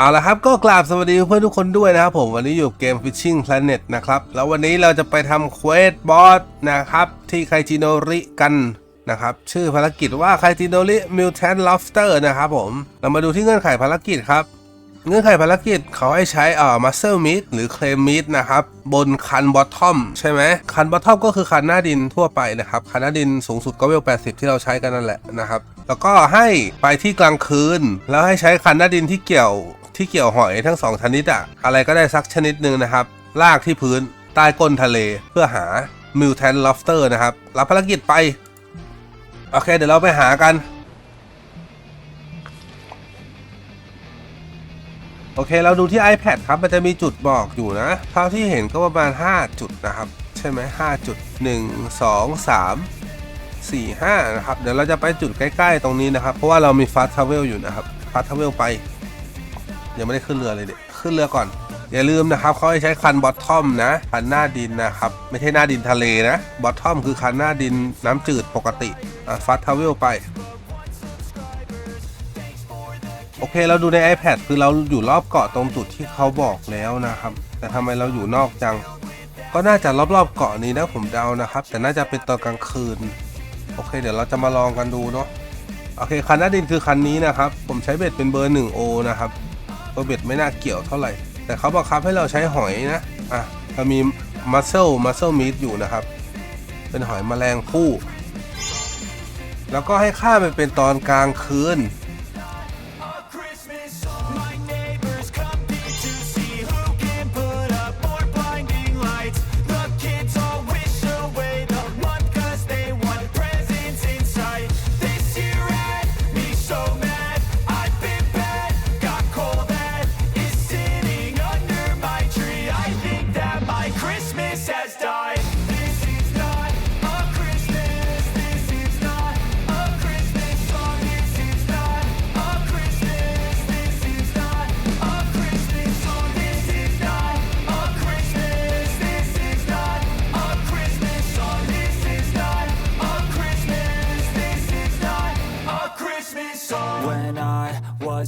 เอาละครับก็กราบสวัสดีเพื่อนทุกคนด้วยนะครับผมวันนี้อยู่เกม Fishing Planet นะครับแล้ววันนี้เราจะไปทำเควสบอสนะครับที่ไคจิโนริกันนะครับชื่อภารกิจว่าไคจิโนริมิวแทนลอบสเตอร์นะครับผมเรามาดูที่เงื่อนไขภารกิจครับ เงื่อนไขภารกิจเขาให้ใช้เอ่อมัสเซ e มิ t หรือเคลมมิ t นะครับบนคันบอททอมใช่ไหมคันบอททอมก็คือคันหน้าดินทั่วไปนะครับคันหน้าดินสูงสุดก็เวล 80 ที่เราใช้กันนั่นแหละนะครับแล้วก็ให้ไปที่กลางคืน แล้วให้ใช้คันหน้าดินที่เกี่ยว ที่เกี่ยวหอยทั้งสองชนิดอะอะไรก็ได้สักชนิดหนึ่งนะครับ ลากที่พื้นใต้ก้นทะเลเพื่อหามิวแทนลอบสเตอร์นะครับ รับภารกิจไป โอเค เดี๋ยวเราไปหากัน โอเค เราดูที่ iPad ครับ มันจะมีจุดบอกอยู่นะ เท่าที่เห็นก็ประมาณ 5 จุดนะครับ ใช่ไหม5จุด1 2 3 4 5นะครับ เดี๋ยวเราจะไปจุดใกล้ ๆ ตรงนี้นะครับ เพราะว่าเรามีฟาสท r เวลอยู่นะครับฟาสท r เวลไป ยังไม่ได้ขึ้นเรือเลยเด็กขึ้นเรือก่อน อย่าลืมนะครับเขาให้ใช้คันบอททอมนะ คันหน้าดินนะครับ ไม่ใช่หน้าดินทะเลนะ บอททอมคือคันหน้าดินน้ำจืดปกติอะฟาสท r เวลไป โอเคเราดูใน iPad คือเราอยู่รอบเกาะตรงจุดที่เขาบอกแล้วนะครับ แต่ทำไมเราอยู่นอกจัง ก็น่าจะรอบๆเกาะนี้นะผมเดานะครับ แต่น่าจะเป็นตอนกลางคืน โอเค เดี๋ยวเราจะมาลองกันดูเนาะโอเคคันหน้าดินคือคันนี้นะครับ ผมใช้เบ็ดเป็นเบอร์ 1O นะครับ ตัวเบ็ดไม่น่าเกี่ยวเท่าไหร่ แต่เขาบังคับให้เราใช้หอยนะอะเรามีมัสเซลมัสเซลมีดอยู่นะครับ เป็นหอยแมลงภู่แล้วก็ให้ค่ามันเป็นตอนกลางคืน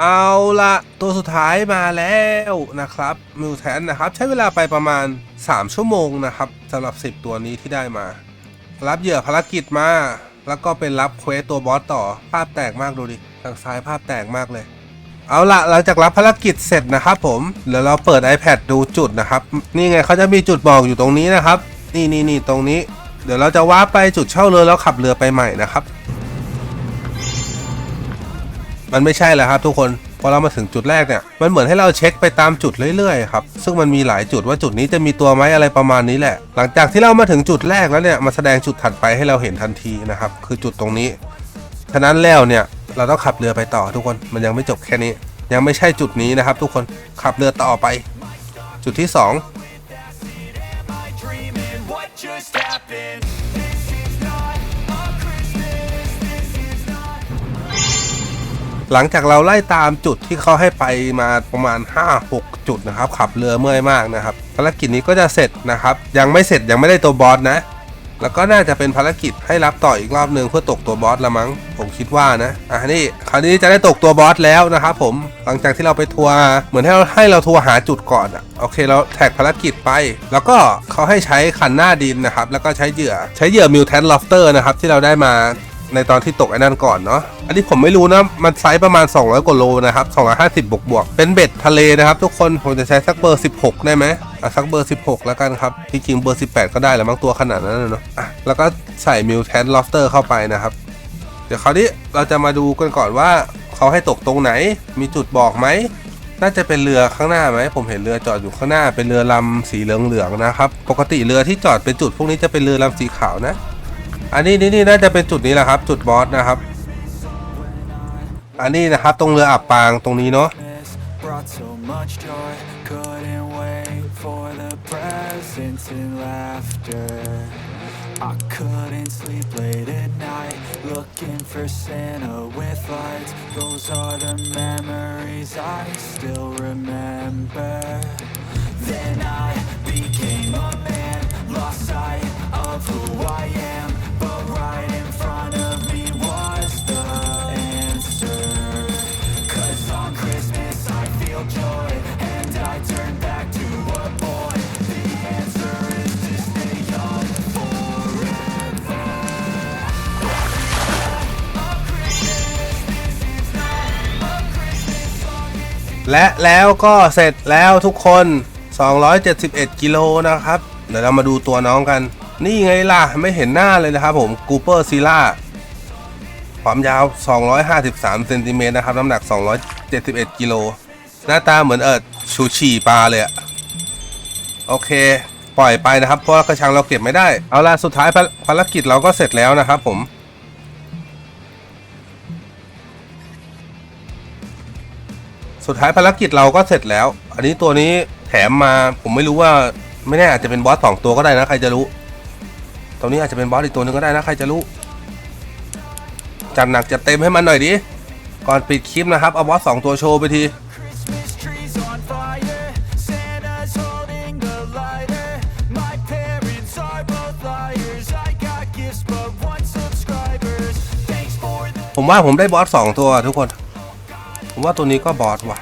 เอาละตัวสุดท้ายมาแล้วนะครับมิวแทนนะครับ ใช้เวลาไปประมาณ 3 ชั่วโมงนะครับสำหรับ 10 ตัวนี้ที่ได้มา รับเหยื่อภารกิจมา แล้วก็เป็นรับเควสตัวบอสต่อภาพแตกมากดูดิทางซ้ายภาพแตกมากเลย เอาละหลังจากรับภารกิจเสร็จนะครับผมเดี๋ยวเราเปิด iPad ดูจุดนะครับ นี่ไงเขาจะมีจุดบอกอยู่ตรงนี้นะครับ นี่นี่นี่ตรงนี้ เดี๋ยวเราจะว้าไปจุดเช่าเรือแล้วขับเรือไปใหม่นะครับ มันไม่ใช่แล้วครับทุกคนพอเรามาถึงจุดแรกเนี่ยมันเหมือนให้เราเช็คไปตามจุดเรื่อยๆครับซึ่งมันมีหลายจุดว่าจุดนี้จะมีตัวไม้อะไรประมาณนี้แหละ หลังจากที่เรามาถึงจุดแรกแล้วเนี่ยมาแสดงจุดถัดไปให้เราเห็นทันทีนะครับคือจุดตรงนี้ฉะนั้นแล้วเนี่ยเราต้องขับเรือไปต่อทุกคนมันยังไม่จบแค่นี้ ยังไม่ใช่จุดนี้นะครับ ทุกคนขับเรือต่อไป จุดที่ 2 หลังจากเราไล่ตามจุดที่เขาให้ไปมาประมาณ 5-6 จุดนะครับ ขับเรือเมื่อยมากนะครับภารกิจนี้ก็จะเสร็จนะครับ ยังไม่เสร็จยังไม่ได้ตัวบอสนะ แล้วก็น่าจะเป็นภารกิจให้รับต่ออีกรอบหนึ่งเพื่อตกตัวบอสละมั้งผมคิดว่านะอะนี่คราวนี้จะได้ตกตัวบอสแล้วนะครับผมหลังจากที่เราไปทัวร์เหมือนให้เราให้เราทัวร์หาจุดก่อนอะโอเคเราแท็กภารกิจไป แล้วก็เขาให้ใช้คันหน้าดินนะครับ แล้วก็ใช้เหยื่อใช้เหยื่อมิวแทนลอฟเตอร์นะครับที่เราได้มา ในตอนที่ตกไอ้นั่นก่อนเนาะอันนี้ผมไม่รู้นะ มันไซส์ประมาณ 200กว่าโลนะครับ250บวกบวกเป็นเบ็ดทะเลนะครับ ทุกคนผมจะใช้สักเบอร์ 16 ได้ไหมอะสักเบอร์ 16 แล้วกันครับที่จริงเบอร์ 18 ก็ได้แหละมั้งตัวขนาดนั้นเนาะอะแล้วก็ใส่มิวแทนลอฟเตอร์เข้าไปนะครับ เดี๋ยวคราวนี้เราจะมาดูกันก่อนว่าเขาให้ตกตรงไหนมีจุดบอกไหมน่าจะเป็นเรือข้างหน้าไหมผมเห็นเรือจอดอยู่ข้างหน้าเป็นเรือลำสีเหลืองๆนะครับ ปกติเรือที่จอดเป็นจุดพวกนี้จะเป็นเรือลำสีขาวนะ อันนี้นี่นี่น่าจะเป็นจุดนี้แหละครับ จุดบอสนะครับ อันนี้นะครับตรงเรืออับปางตรงนี้เนาะ brought so much joy. Couldn't wait for the presents and laughter. I couldn't sleep late at night, looking for Santa with lights. Those are the memories I still remember. Then I became a และแล้วก็เสร็จแล้วทุกคน 271 กิโลนะครับ เดี๋ยวเรามาดูตัวน้องกัน นี่ไงล่ะ ไม่เห็นหน้าเลยนะครับผมกูเปอร์ซีล่าความยาว 253 เซนติเมตรนะครับ น้ำหนัก 271 กิโล หน้าตาเหมือนเอิดชูชีปลาเลยอะโอเค ปล่อยไปนะครับ เพราะกระชังเราเก็บไม่ได้ เอาล่ะ สุดท้ายภารกิจเราก็เสร็จแล้วนะครับผม สุดท้ายภารกิจเราก็เสร็จแล้ว อันนี้ตัวนี้แถมมาผมไม่รู้ว่าไม่แน่อาจจะเป็นบอสสองตัวก็ได้นะใครจะรู้ตรงนี้อาจจะเป็นบอสอีกตัวหนึงก็ได้นะใครจะรู้จัดหนักจัดเต็มให้มันหน่อยดิก่อนปิดคลิปนะครับเอาบอสสองตัวโชว์ไปทีผมว่าผมได้บอสสองตัวทุกคน ผมว่าตัวนี้ก็บอสว่ะ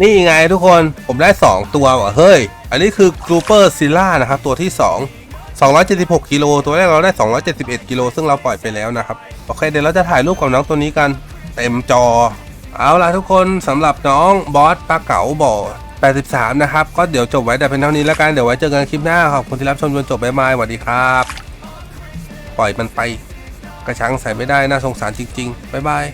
นี่ไงทุกคนผมได้ 2 ตัวว่ะเฮ้ย อันนี้คือกรูเปอร์ซิล่านะครับ ตัวที่ 2 276กิโลตัวแรกเราได้ 271กิโลซึ่งเราปล่อยไปแล้วนะครับ โอเค เดี๋ยวเราจะถ่ายรูปกับน้องตัวนี้กัน เต็มจอ เอาล่ะทุกคนสำหรับน้องบอสปลาเก๋าบ่อ83 นะครับ ก็เดี๋ยวจบไว้แต่เป็นเท่านี้แล้วกัน เดี๋ยวไว้เจอกันคลิปหน้าขอบคุณที่รับชมจนจบบ๊ายบายสวัสดีครับ ปล่อยมันไป กระชังใส่ไม่ได้น่าสงสารจริงๆบ๊ายบาย